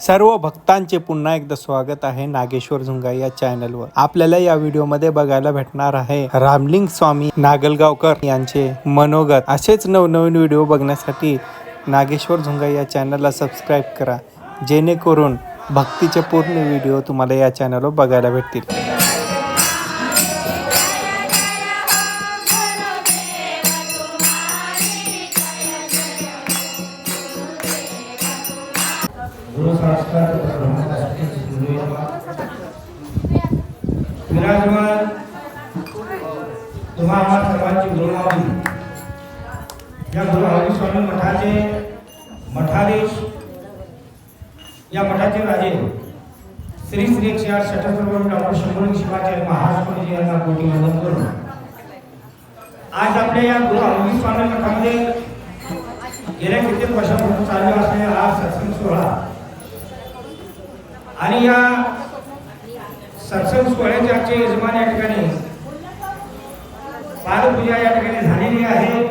सर्व भक्तांचे पुन्हा एकदा स्वागत आहे नागेश्वर झुंगा या चॅनलवर आपल्याला या व्हिडिओमध्ये बघायला भेटणार आहे रामलिंग स्वामी नागलगावकर यांचे मनोगत. असेच नवनवीन व्हिडिओ बघण्यासाठी नागेश्वर झुंगा या चॅनलला सबस्क्राईब करा. जेणेकरून भक्तीचे पूर्ण व्हिडिओ तुम्हाला या चॅनलवर बघायला भेटतील. गुरुसंस्कार विराजमान तुम्हा आम्हा सर्वांची गुरुमावली या गुरु स्वामी मठाचे मठाधीश या मठाचे राजे श्री श्री एकशे आठ डॉक्टर शंभर शिवाचार्य महाराष्ट्रजी यांना कोटी वंदन करून आज आपल्या या गुरु हरगोविंद मठामध्ये गेल्या कित्येक वर्षापासून चालू असलेला हा सत्संग सोहळा आणि या सत्संग सोहळ्याचे आजचे यजमान या ठिकाणी पारपूजा या ठिकाणी झालेली आहे.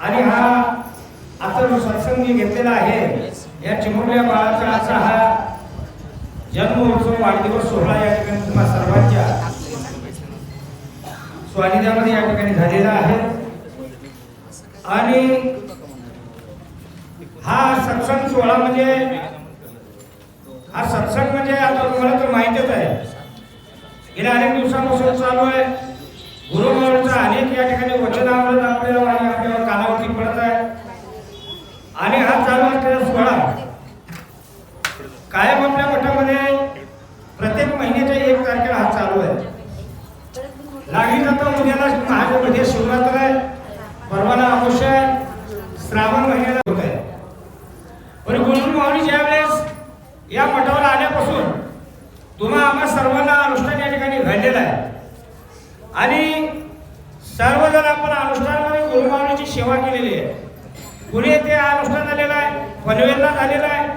आणि हा आता जो सत्संग मी घेतलेला आहे या चिमुरल्या बाळाचा असा हा जन्मोत्सव वाढदिवस सोहळा या ठिकाणी तुम्हा सर्वांच्या स्वानिध्यामध्ये या ठिकाणी झालेला आहे. आणि हा सत्संग सोहळा म्हणजे हा सत्संग म्हणजे आता तुम्हाला तर माहितीच आहे. गेल्या अनेक दिवसापासून चालू आहे. गुरुमाऊलीचं अनेक या ठिकाणी वचनामृत आपल्याला आणि आपल्याला कानावरती पडत आहे. आणि हा चालू असलेला सोहळा कायम आपल्या मठामध्ये प्रत्येक महिन्याच्या एक तारखेला हा चालू आहे. लागली जाता उद्याला म्हणजे शिवरात्र आहे. परवाना अवश्य श्रावण या मठावर आल्यापासून तुम्हा आम्हा सर्वांना अनुष्ठान या ठिकाणी घडलेलं आहे. आणि सर्वजण आपण अनुष्ठानामध्ये गुरुमाऊलीची सेवा केलेली आहे. पुणे येथे हा अनुष्ठान झालेलं आहे? पनवेलला झालेलं आहे.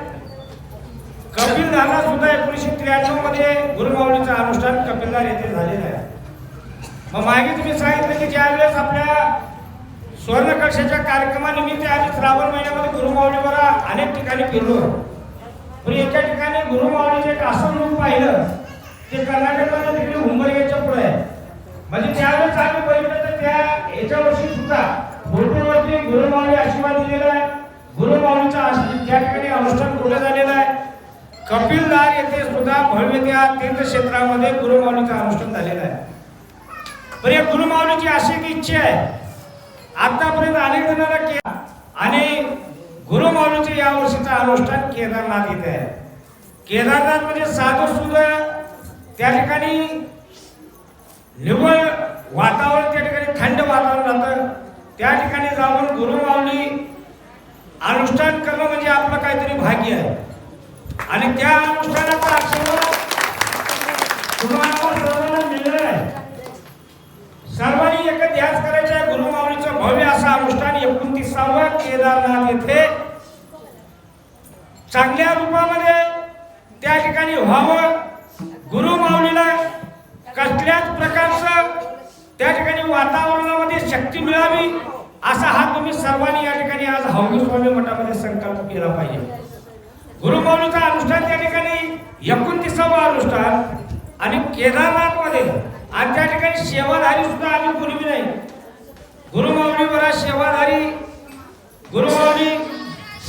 कपिलधारला सुद्धा एकोणीसशे त्र्याण्णवमध्ये गुरुमाऊलीचं अनुष्ठान कपिलधार येथे झालेलं आहे. मग मागे तुम्ही सांगितलं की ज्यावेळेस आपल्या सुवर्णकक्षाच्या कार्यक्रमानिमित्त आम्ही श्रावण महिन्यामध्ये गुरुमाऊलीवर अनेक ठिकाणी फिरलो. पण एका ठिकाणी गुरुमाऊलीचं एक असं रूप पाहिलं. ते कर्नाटकमध्ये तिकडे हुंबरग्याच्या पुढे आहे. म्हणजे त्यावेळेस आम्ही बघितलं तर त्या याच्या वर्षी सुद्धा फोटोवरती गुरुमाऊली आशीर्वाद दिलेला आहे. गुरुमाऊलीचा आशीर्वाद त्या ठिकाणी अनुष्ठान पुढे झालेलं आहे. कपिलदार येथे सुद्धा भव्य त्या तीर्थक्षेत्रामध्ये गुरुमाऊलीचं अनुष्ठान झालेलं आहे. पण या गुरुमाऊलीची अशी एक इच्छा आहे. आतापर्यंत अनेक जणांना केला. आणि गुरुमाऊलीचे या वर्षीचं अनुष्ठान केदारनाथ इथे आहे. केदारनाथ म्हणजे साधू सुद्धा त्या ठिकाणी निव्वळ वातावरण त्या ठिकाणी थंड वातावरण राहतं. त्या ठिकाणी जाऊन गुरुमाऊली अनुष्ठान करणं म्हणजे आपलं काहीतरी भाग्य आहे. आणि त्या अनुष्ठानाचा आशीर्वाद तुम्हाला सर्वांना मिळणार आहे. सर्वांनी एक ध्यास करायचा केदारनाथ येथे चांगल्या रूपामध्ये त्या ठिकाणी व्हावं. गुरुमाऊलीला कसल्याच प्रकारचं त्या ठिकाणी वातावरणामध्ये शक्ती मिळावी असा हा तुम्ही सर्वांनी या ठिकाणी आज हौगी स्वामी मठामध्ये संकल्प केला पाहिजे. गुरुमाऊलीचं अनुष्ठान त्या ठिकाणी एकोणतीसावं अनुष्ठान आणि केदारनाथमध्ये आणि त्या ठिकाणी सेवाधारी सुद्धा आम्ही पूर्वी नाही. गुरुमाऊली बरा सेवाधारी गुरुमाऊली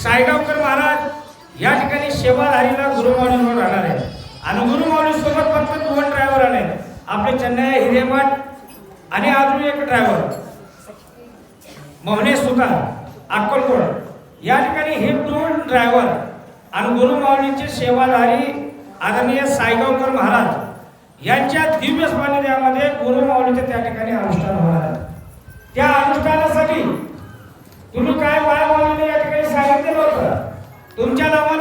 सायगावकर महाराज या ठिकाणी सेवाधारीला गुरुमाऊलीवर राहणार आहे आणि गुरुमाऊली सोबत फक्त दोन ड्रायव्हर आले. आपले चेन्नई हिरेमठ आणि अजून एक ड्रायव्हर मोहने सुतार अक्कलकोट. या ठिकाणी हे दोन ड्रायव्हर आणि गुरुमाऊलीचे सेवाधारी आदरणीय साईगावकर महाराज यांच्या दिव्य सान्निध्यामध्ये गुरुमाऊलीचे त्या ठिकाणी अनुष्ठान होणार आहे त्या अनुष्ठानासाठी तुम्ही काय मायामाऊलीने या ठिकाणी सांगितलेलं होतं तुमच्या नावाने